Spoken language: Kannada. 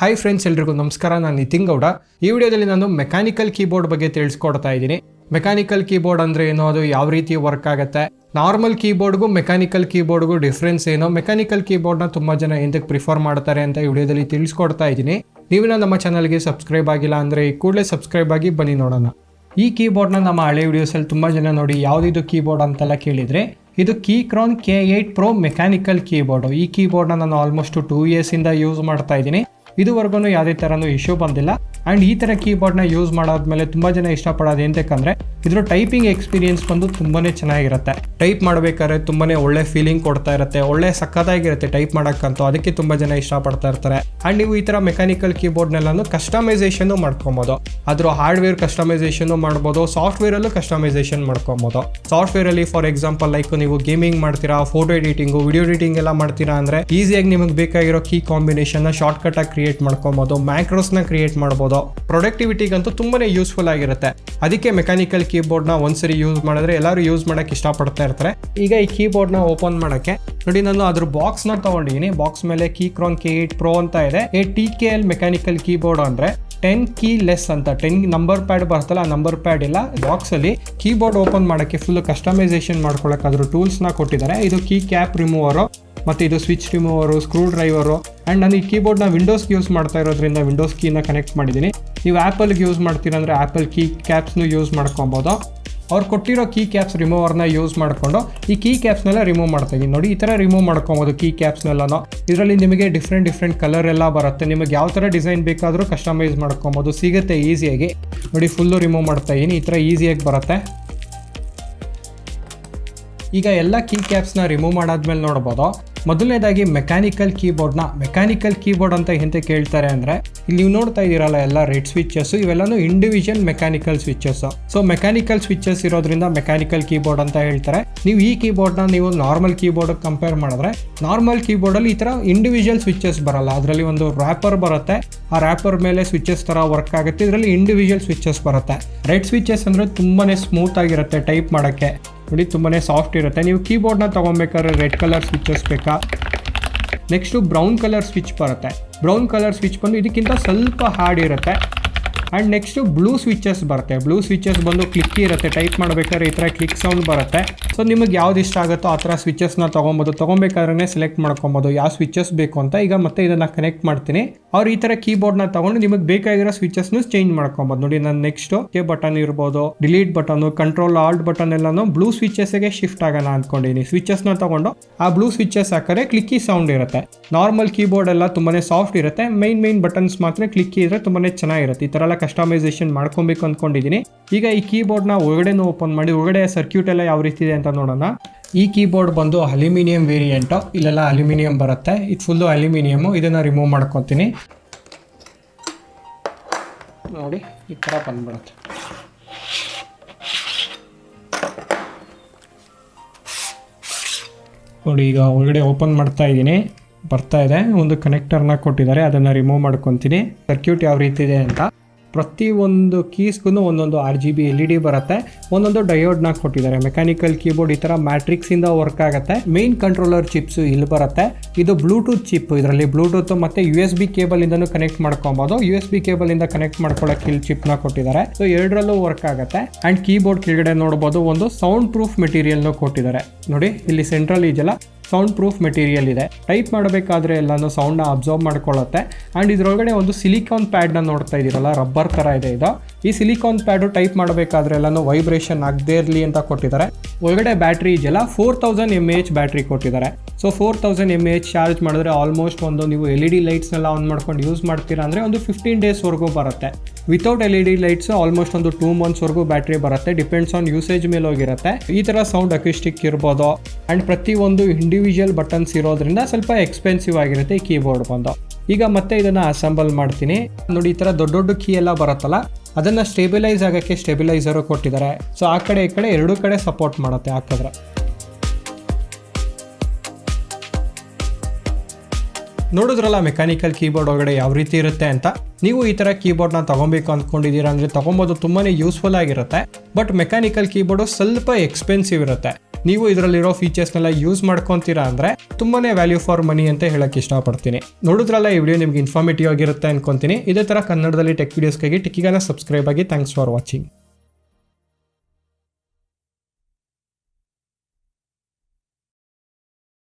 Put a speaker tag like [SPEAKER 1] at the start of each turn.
[SPEAKER 1] ಹಾಯ್ ಫ್ರೆಂಡ್ಸ್ ಎಲ್ರಿಗೂ ನಮಸ್ಕಾರ. ನಾನು ನಿತಿನ್ ಗೌಡ. ಈ ವಿಡಿಯೋದಲ್ಲಿ ನಾನು ಮೆಕ್ಯಾನಿಕಲ್ ಕೀಬೋರ್ಡ್ ಬಗ್ಗೆ ತಿಳಿಸ್ಕೊಡ್ತಾ ಇದ್ದೀನಿ. ಮೆಕ್ಯಾನಿಕಲ್ ಕೀಬೋರ್ಡ್ ಅಂದ್ರೆ ಏನು? ಅದು ಯಾವ ರೀತಿ ವರ್ಕ್ ಆಗುತ್ತೆ? ನಾರ್ಮಲ್ ಕೀಬೋರ್ಡ್ಗೂ ಮೆಕ್ಯಾನಿಕಲ್ ಕೀಬೋರ್ಡ್ಗೂ ಡಿಫ್ರೆನ್ಸ್ ಏನೋ? ಮೆಕ್ಯಾನಿಕಲ್ ಕೀಬೋರ್ಡ್ನ ತುಂಬ ಜನ ಎಂದಕ್ಕೆ ಪ್ರಿಫರ್ ಮಾಡ್ತಾರೆ ಅಂತ ಈ ವಿಡಿಯೋದಲ್ಲಿ ತಿಳಿಸ್ಕೊಡ್ತಾ ಇದ್ದೀನಿ. ನೀವಿನ ನಮ್ಮ ಚಾನಲ್ಗೆ ಸಬ್ಸ್ಕ್ರೈಬ್ ಆಗಿಲ್ಲ ಅಂದರೆ ಕೂಡಲೇ ಸಬ್ಸ್ಕ್ರೈಬ್ ಆಗಿ ಬನ್ನಿ ನೋಡೋಣ. ಈ ಕೀಬೋರ್ಡ್ನ ನಮ್ಮ ಹಳೆ ವಿಡಿಯೋಸಲ್ಲಿ ತುಂಬ ಜನ ನೋಡಿ ಯಾವುದಿದು ಕೀಬೋರ್ಡ್ ಅಂತೆಲ್ಲ ಕೇಳಿದರೆ, ಇದು Keychron K eight pro mechanical keyboard ಈ ಕೀಬೋರ್ಡ್ನ ನಾನು ಆಲ್ಮೋಸ್ಟ್ ಟೂ ಇಯರ್ಸಿಂದ ಯೂಸ್ ಮಾಡ್ತಾ ಇದ್ದೀನಿ. ಇದುವರೆಗೂ ಯಾವುದೇ ಥರನೂ ಇಶ್ಯೂ ಬಂದಿಲ್ಲ. ಆ್ಯಂಡ್ ಈ ಥರ ಕೀಬೋರ್ಡ್ನ ಯೂಸ್ ಮಾಡಾದ್ಮೇಲೆ ತುಂಬ ಜನ ಇಷ್ಟಪಡೋದು ಏನಂತಕ್ಕಂದ್ರೆ ಇದ್ರ ಟೈಪಿಂಗ್ ಎಕ್ಸ್ಪೀರಿಯನ್ಸ್ ಬಂದು ತುಂಬಾ ಚೆನ್ನಾಗಿರುತ್ತೆ. ಟೈಪ್ ಮಾಡಬೇಕಾದ್ರೆ ತುಂಬಾ ಒಳ್ಳೆ ಫೀಲಿಂಗ್ ಕೊಡ್ತಾ ಇರುತ್ತೆ, ಒಳ್ಳೆ ಸಕ್ಕತ್ತಾಗಿರುತ್ತೆ ಟೈಪ್ ಮಾಡೋಕ್ಕಂತೂ. ಅದಕ್ಕೆ ತುಂಬ ಜನ ಇಷ್ಟಪಡ್ತಾ ಇರ್ತಾರೆ. ಆ್ಯಂಡ್ ನೀವು ಈ ಥರ ಮೆಕ್ಯಾನಿಕಲ್ ಕೀಬೋರ್ಡ್ನೆಲ್ಲೂ ಕಸ್ಟಮೈಸೇಷನ್ ಮಾಡ್ಕೊಬೋದು. ಅದ್ರ ಹಾರ್ಡ್ವೇರ್ ಕಸ್ಟಮೈಸೇಷನ್ ಮಾಡ್ಬೋದು ಸಾಫ್ಟ್ವೇರಲ್ಲೂ ಕಸ್ಟಮೈಸೇಷನ್ ಮಾಡ್ಕೊಬೋದು. ಸಾಫ್ಟ್ವೇರಲ್ಲಿ ಫಾರ್ ಎಕ್ಸಾಂಪಲ್ ಲೈಕ್ ನೀವು ಗೇಮಿಂಗ್ ಮಾಡ್ತೀರಾ ಫೋಟೋ ಎಡಿಟಿಂಗು ವಿಡಿಯೋ ಎಡಿಟಿಂಗ್ ಎಲ್ಲ ಮಾಡ್ತೀರಾ ಅಂದರೆ ಈಸಿಯಾಗಿ ನಿಮಗೆ ಬೇಕಾಗಿರೋ ಕೀ ಕಾಂಬಿನೇಷನ್ನ ಶಾರ್ಟ್ಕಟ್ ಆಗಿ ಕ್ರಿಯೇಟ್ ಮಾಡ್ಕೊಬೋದು ಮ್ಯಾಕ್ರೋಸ್ನ ಕ್ರಿಯೇಟ್ ಮಾಡ್ಬೋದು. ಪ್ರೊಡಕ್ಟಿವಿಟಿಗಂತೂ ತುಂಬಾನೇ ಯೂಸ್ಫುಲ್ ಆಗಿರುತ್ತೆ. ಅದಕ್ಕೆ ಮೆಕ್ಯಾನಿಕಲ್ ಕೀಬೋರ್ಡ್ನ ಒಂದ್ಸರಿ ಯೂಸ್ ಮಾಡಿದ್ರೆ ಎಲ್ಲರೂ ಯೂಸ್ ಮಾಡೋಕ್ಕೆ ಇಷ್ಟಪಡ್ತಾ ಇರ್ತಾರೆ. ಈಗ ಈ ಕೀಬೋರ್ಡ್ನ ಓಪನ್ ಮಾಡೋಕ್ಕೆ, ನೋಡಿ ನಾನು ಅದ್ರ ಬಾಕ್ಸ್ನ ತಗೊಂಡಿದ್ದೀನಿ ಬಾಕ್ಸ್ ಮೇಲೆ Keychron K eight pro ಅಂತ ಇದೆ. A T K L mechanical keyboard ಅಂದ್ರೆ ಟೆನ್ ಕೀ ಲೆಸ್ ಅಂತ ಟೆನ್ ನಂಬರ್ ಪ್ಯಾಡ್ ಬರ್ತಲ್ಲ, ಆ ನಂಬರ್ ಪ್ಯಾಡ್ ಇಲ್ಲ ಬಾಕ್ಸ್ ಅಲ್ಲಿ ಕೀಬೋರ್ಡ್ ಓಪನ್ ಮಾಡೋಕ್ಕೆ ಫುಲ್ ಕಸ್ಟಮೈಸೇಷನ್ ಮಾಡ್ಕೊಳಕ್ಕೆ ಅದ್ರ ಟೂಲ್ಸ್ನ ಕೊಟ್ಟಿದ್ದಾರೆ. ಇದು ಕೀ ಕ್ಯಾಪ್ ರಿಮೂವರು ಮತ್ತು ಇದು switch remover screwdriver and ನಾನು ಈ ಕೀಬೋರ್ಡ್ನ ವಿಂಡೋಸ್ಗೆ ಯೂಸ್ ಮಾಡ್ತಾ ಇರೋದ್ರಿಂದ ವಿಂಡೋಸ್ ಕೀನ ಕನೆಕ್ಟ್ ಮಾಡಿದ್ದೀನಿ. ನೀವು ಆ್ಯಪಲ್ಗೆ ಯೂಸ್ ಮಾಡ್ತೀರಾ ಆ್ಯಪಲ್ ಕೀ ಕ್ಯಾಪ್ಸ್ನು ಯೂಸ್ ಮಾಡ್ಕೊಬೋದು. ಅವ್ರು ಕೊಟ್ಟಿರೋ ಕೀ ಕ್ಯಾಪ್ಸ್ ರಿಮೂವರ್ನ ಯೂಸ್ ಮಾಡಿಕೊಂಡು ಈ ಕೀ ಕ್ಯಾಪ್ಸ್ನೆಲ್ಲ ರಿಮೂವ್ ಮಾಡ್ತಾ ಇದೀನಿ ನೋಡಿ, ಈ ಥರ ರಿಮೂವ್ ಮಾಡ್ಕೊಬೋದು ಕೀ ಕ್ಯಾಪ್ಸ್ನೆಲ್ಲನೂ ಇದರಲ್ಲಿ ನಿಮಗೆ ಡಿಫ್ರೆಂಟ್ ಡಿಫ್ರೆಂಟ್ ಕಲರ್ ಎಲ್ಲ ಬರುತ್ತೆ. ನಿಮಗೆ ಯಾವ ಥರ ಡಿಸೈನ್ ಬೇಕಾದರೂ ಕಸ್ಟಮೈಸ್ ಮಾಡ್ಕೊಬೋದು. ಸಿಗುತ್ತೆ ಈಸಿಯಾಗಿ ನೋಡಿ ಫುಲ್ಲು ರಿಮೂವ್ ಮಾಡ್ತಾ ಇದ್ದೀನಿ. ಈ ಥರ ಈಸಿಯಾಗಿ ಬರುತ್ತೆ. ಈಗ ಎಲ್ಲ ಕೀ ಕ್ಯಾಪ್ಸ್ನ ರಿಮೂವ್ ಮಾಡಾದ್ಮೇಲೆ ನೋಡ್ಬೋದು. ಮೊದಲನೇದಾಗಿ ಮೆಕ್ಯಾನಿಕಲ್ ಕೀಬೋರ್ಡ್ನ ಮೆಕ್ಯಾನಿಕಲ್ ಕೀಬೋರ್ಡ್ ಅಂತ ಎಂತ ಕೇಳ್ತಾರೆ ಅಂದರೆ, ಇಲ್ಲಿ ನೀವು ನೋಡ್ತಾ ಇದ್ದೀರಲ್ಲ ಎಲ್ಲ ರೆಡ್ ಸ್ವಿಚಸ್ ಇವೆಲ್ಲನೂ individual mechanical switches so mechanical switches ಇರೋದ್ರಿಂದ ಮೆಕ್ಯಾನಿಕಲ್ ಕೀಬೋರ್ಡ್ ಅಂತ ಹೇಳ್ತಾರೆ. ನೀವು ಈ ಕೀಬೋರ್ಡ್ನ ನೀವು ನಾರ್ಮಲ್ ಕೀಬೋರ್ಡ್ ಕಂಪೇರ್ ಮಾಡಿದ್ರೆ ನಾರ್ಮಲ್ ಕೀಬೋರ್ಡಲ್ಲಿ ಈ ಥರ ಇಂಡಿವಿಜುವಲ್ ಸ್ವಿಚಸ್ ಬರಲ್ಲ. ಅದರಲ್ಲಿ ಒಂದು ರ್ಯಾಪರ್ ಬರುತ್ತೆ. ಆ ರ್ಯಾಪರ್ ಮೇಲೆ ಸ್ವಿಚಸ್ ಥರ ವರ್ಕ್ ಆಗುತ್ತೆ. ಇದರಲ್ಲಿ ಇಂಡಿವಿಜುವಲ್ ಸ್ವಿಚಸ್ ಬರುತ್ತೆ. ರೆಡ್ ಸ್ವಿಚಸ್ ಅಂದರೆ ತುಂಬಾ ಸ್ಮೂತ್ ಆಗಿರುತ್ತೆ ಟೈಪ್ ಮಾಡೋಕ್ಕೆ. ನೋಡಿ ತುಂಬಾ ಸಾಫ್ಟ್ ಇರುತ್ತೆ. ನೀವು ಕೀಬೋರ್ಡ್ನ ತೊಗೊಬೇಕಾದ್ರೆ ರೆಡ್ ಕಲರ್ ಸ್ವಿಚಸ್ ಬೇಕಾ? ನೆಕ್ಸ್ಟು ಬ್ರೌನ್ ಕಲರ್ ಸ್ವಿಚ್ ಬರುತ್ತೆ. ಬ್ರೌನ್ ಕಲರ್ ಸ್ವಿಚ್ ಬಂದು ಇದಕ್ಕಿಂತ ಸ್ವಲ್ಪ ಹಾರ್ಡ್ ಇರುತ್ತೆ. ಆ್ಯಂಡ್ ನೆಕ್ಸ್ಟು ಬ್ಲೂ ಸ್ವಿಚಸ್ ಬರುತ್ತೆ. ಬ್ಲೂ ಸ್ವಿಚಸ್ ಬಂದು ಕ್ಲಿಕ್ ಇರುತ್ತೆ. ಟೈಪ್ ಮಾಡಬೇಕಾದ್ರೆ ಈ ಥರ ಕ್ಲಿಕ್ ಸೌಂಡ್ ಬರುತ್ತೆ. ಸೊ ನಿಮಗೆ ಯಾವ್ದು ಇಷ್ಟ ಆಗುತ್ತೋ ಆ ಥರ ಸ್ವಿಚಸ್ನ ತೊಗೊಬೋದು. ತೊಗೊಬೇಕಾದ್ರೆ ಸೆಲೆಕ್ಟ್ ಮಾಡ್ಕೊಬೋದು. ಯಾವ ಸ್ವಿಚಸ್ ಬೇಕು ಅಂತ ಈಗ ಮತ್ತೆ ಇದನ್ನು ಕನೆಕ್ಟ್ ಮಾಡ್ತೀನಿ. ಅವ್ರು ಈ ಥರ ಕೀಬೋರ್ಡ್ನ ತಗೊಂಡು ನಿಮಗೆ ಬೇಕಾಗಿರೋ ಸ್ವಿಚಸ್ನು ಚೇಂಜ್ ಮಾಡ್ಕೊಬೋದು. ನೋಡಿ, ನಾನು ನೆಕ್ಸ್ಟ್ ಕೆ ಬಟನ್ ಇರ್ಬೋದು delete button control alt button ಎಲ್ಲಾನು ಬ್ಲೂ ಸ್ವಿಚಸ್ಗೆ ಶಿಫ್ಟ್ ಆಗೋಣ ಅಂದ್ಕೊಂಡಿದ್ದೀನಿ ಸ್ವಿಚಸ್ನ ತಗೊಂಡು ಆ ಬ್ಲೂ ಸ್ವಿಚಸ್ ಹಾಕಿದ್ರೆ ಕ್ಲಿಕ್ಕಿ ಸೌಂಡ್ ಇರುತ್ತೆ. ನಾರ್ಮಲ್ ಕೀಬೋರ್ಡ್ ಎಲ್ಲ ತುಂಬಾನೇ ಸಾಫ್ಟ್ ಇರುತ್ತೆ. ಮೈನ್ ಮೈನ್ ಬಟನ್ಸ್ ಮಾತ್ರ ಕ್ಲಿಕ್ಕಿ ಇದ್ರೆ ತುಂಬಾನೇ ಚೆನ್ನಾಗಿರುತ್ತೆ. ಈ ಥರ ಎಲ್ಲ ಕಸ್ಟಮೈಸೇಷನ್ ಮಾಡ್ಕೊಬೇಕು ಅಂದ್ಕೊಂಡಿದ್ದೀನಿ ಈಗ ಈ ಕೀಬೋರ್ಡ್ನ ಒಳಗಡೆನೂ ಓಪನ್ ಮಾಡಿ, ಒಳಗಡೆ ಸರ್ಕ್ಯೂಟ್ ಎಲ್ಲ ಯಾವ ರೀತಿ ಇದೆ ಅಂತ ನೋಡೋಣ. ಈ ಕೀಬೋರ್ಡ್ ಬಂದು ಅಲ್ಯೂಮಿನಿಯಂ ವೇರಿಯಂಟು, ಇಲ್ಲೆಲ್ಲ ಅಲ್ಯೂಮಿನಿಯಂ ಬರುತ್ತೆ. ಇದು ಫುಲ್ಲು ಅಲ್ಯೂಮಿನಿಯಮು ಇದನ್ನು ರಿಮೂವ್ ಮಾಡ್ಕೊತೀನಿ. ನೋಡಿ, ಈ ಥರ ಬಂದ್ಬಿಡುತ್ತೆ. ನೋಡಿ, ಈಗ ಒಳಗಡೆ ಓಪನ್ ಮಾಡ್ತಾ ಇದ್ದೀನಿ. ಬರ್ತಾ ಇದೆ. ಒಂದು ಕನೆಕ್ಟರ್ನ ಕೊಟ್ಟಿದ್ದಾರೆ. ಅದನ್ನು ರಿಮೂವ್ ಮಾಡ್ಕೊತೀನಿ. ಸರ್ಕ್ಯೂಟ್ ಯಾವ ರೀತಿ ಇದೆ ಅಂತ. ಪ್ರತಿ ಒಂದು ಕೀಸ್ಗೂ ಒಂದೊಂದು R G B L E D ಬರುತ್ತೆ. ಒಂದೊಂದು ಡಯೋಡ್ನ ಕೊಟ್ಟಿದ್ದಾರೆ. ಮೆಕ್ಯಾನಿಕಲ್ ಕೀಬೋರ್ಡ್ ಈ ಥರ ಮ್ಯಾಟ್ರಿಕ್ಸ್ ಇಂದ ವರ್ಕ್ ಆಗುತ್ತೆ. ಮೇನ್ ಕಂಟ್ರೋಲರ್ ಚಿಪ್ಸ್ ಇಲ್ಲಿ ಬರುತ್ತೆ. ಇದು ಬ್ಲೂಟೂತ್ ಚಿಪ್ ಇದರಲ್ಲಿ. ಬ್ಲೂಟೂತ್ ಮತ್ತೆ ಯು ಎಸ್ ಬಿ ಕೇಬಲ್ ಇಂದನೂ ಕನೆಕ್ಟ್ ಮಾಡ್ಕೊಬೋದು. ಯು ಎಸ್ ಬಿ ಕೇಬಲ್ ಇಂದ ಕನೆಕ್ಟ್ ಮಾಡ್ಕೊಳ್ಳೋಕೆ ಇಲ್ಲಿ ಚಿಪ್ನ ಕೊಟ್ಟಿದ್ದಾರೆ. ಸೊ ಎರಡರಲ್ಲೂ ವರ್ಕ್ ಆಗುತ್ತೆ. ಅಂಡ್ ಕೀಬೋರ್ಡ್ ಕೆಳಗಡೆ ನೋಡಬಹುದು ಒಂದು ಸೌಂಡ್ ಪ್ರೂಫ್ ಮೆಟೀರಿಯಲ್ನು ಕೊಟ್ಟಿದ್ದಾರೆ. ನೋಡಿ, ಇಲ್ಲಿ ಸೆಂಟ್ರಲ್ ಇದೆಯಲ್ಲ ಸೌಂಡ್ ಪ್ರೂಫ್ ಮೆಟೀರಿಯಲ್ ಇದೆ. ಟೈಪ್ ಮಾಡಬೇಕಾದ್ರೆ ಎಲ್ಲಾನು ಸೌಂಡ್ನ ಅಬ್ಸರ್ವ್ ಮಾಡ್ಕೊಳ್ಳುತ್ತೆ. ಆ್ಯಂಡ್ ಇದರೊಳಗಡೆ ಒಂದು ಸಿಲಿಕಾನ್ ಪ್ಯಾಡ್ನ ನೋಡ್ತಾ ಇದ್ದೀರಲ್ಲ ರಬ್ಬರ್ ಥರ ಇದೆ ಇದು. ಈ ಸಿಲಿಕಾನ್ ಪ್ಯಾಡು ಟೈಪ್ ಮಾಡಬೇಕಾದ್ರೆ ಎಲ್ಲನೂ ವೈಬ್ರೇಷನ್ ಆಗದೇ ಇರಲಿ ಅಂತ ಕೊಟ್ಟಿದ್ದಾರೆ. ಒಳಗಡೆ ಬ್ಯಾಟ್ರಿ ಇದೆಯಲ್ಲ four thousand M H battery ಕೊಟ್ಟಿದ್ದಾರೆ. So four thousand M H charge ಮಾಡಿದ್ರೆ ಆಲ್ಮೋಸ್ಟ್ ಒಂದು ನೀವು ಎಲ್ ಇ ಡಿ ಲೈಟ್ಸ್ನೆಲ್ಲ ಆನ್ ಮಾಡ್ಕೊಂಡು ಯೂಸ್ ಮಾಡ್ತೀರಾ ಅಂದರೆ ಒಂದು ಫಿಫ್ಟೀನ್ ಡೇಸ್ವರೆಗೂ ಬರುತ್ತೆ. Without L E D lights almost ಒಂದು ಟೂ ಮಂತ್ಸ್ವರೆಗೂ ಬ್ಯಾಟ್ರಿ ಬರುತ್ತೆ. ಡಿಪೆಂಡ್ಸ್ ಆನ್ ಯೂಸೇಜ್ ಮೇಲೆ ಹೋಗಿರುತ್ತೆ. ಈ ಥರ ಸೌಂಡ್ ಅಕಿಸ್ಟಿಕ್ ಇರ್ಬೋದು. ಆ್ಯಂಡ್ ಪ್ರತಿಯೊಂದು ಇಂಡಿವಿಜುವಲ್ ಬಟನ್ಸ್ ಇರೋದ್ರಿಂದ ಸ್ವಲ್ಪ ಎಕ್ಸ್ಪೆನ್ಸಿವ್ ಆಗಿರುತ್ತೆ ಈ ಕೀಬೋರ್ಡ್ ಬಂದು. ಈಗ ಮತ್ತೆ ಇದನ್ನು ಅಸೆಂಬಲ್ ಮಾಡ್ತೀನಿ. ನೋಡಿ, ಈ ಥರ ದೊಡ್ಡ ದೊಡ್ಡ ಕೀ ಎಲ್ಲ ಬರುತ್ತಲ್ಲ, ಅದನ್ನು ಸ್ಟೇಬಿಲೈಸ್ ಆಗೋಕ್ಕೆ ಸ್ಟೇಬಿಲೈಸರು ಕೊಟ್ಟಿದ್ದಾರೆ. ಸೊ ಆ ಕಡೆ, ಈ ಕಡೆ ಎರಡೂ ಕಡೆ ಸಪೋರ್ಟ್ ಮಾಡುತ್ತೆ ಹಾಕಿದ್ರೆ. ನೋಡಿದ್ರಲ್ಲ ಮೆಕ್ಯಾನಿಕಲ್ ಕೀಬೋರ್ಡ್ ಒಳಗಡೆ ಯಾವ ರೀತಿ ಇರುತ್ತೆ ಅಂತ? ನೀವು ಈ ಥರ ಕೀಬೋರ್ಡ್ನ ತಗೊಬೇಕು ಅಂದ್ಕೊಂಡಿದ್ದೀರಾ ಅಂದರೆ ತೊಗೊಬೋದು ತುಂಬಾ ಯೂಸ್ಫುಲ್ ಆಗಿರುತ್ತೆ. ಬಟ್ ಮೆಕ್ಯಾನಿಕಲ್ ಕೀಬೋರ್ಡು ಸ್ವಲ್ಪ ಎಕ್ಸ್ಪೆನ್ಸಿವ್ ಇರುತ್ತೆ. ನೀವು ಇದರಲ್ಲಿರೋ ಫೀಚರ್ಸ್ನೆಲ್ಲ ಯೂಸ್ ಮಾಡ್ಕೊತೀರಾ ಅಂದರೆ ತುಂಬಾನೇ ವ್ಯಾಲ್ಯೂ ಫಾರ್ ಮನಿ ಅಂತ ಹೇಳಕ್ಕೆ ಇಷ್ಟಪಡ್ತೀನಿ. ನೋಡಿದ್ರಲ್ಲ ಈ ವಿಡಿಯೋ ನಿಮ್ಗೆ ಇನ್ಫಾರ್ಮೇಟಿವ್ ಆಗಿರುತ್ತೆ ಅನ್ಕೊಂತೀನಿ. ಇದೇ ಥರ ಕನ್ನಡದಲ್ಲಿ ಟೆಕ್ ವಿಡಿಯೋಸ್ಗಾಗಿ ಟಿಕ್ಕಿಗಾನ ಸಬ್ಸ್ಕ್ರೈಬ್ ಆಗಿ ಥ್ಯಾಂಕ್ಸ್ ಫಾರ್ ವಾಚಿಂಗ್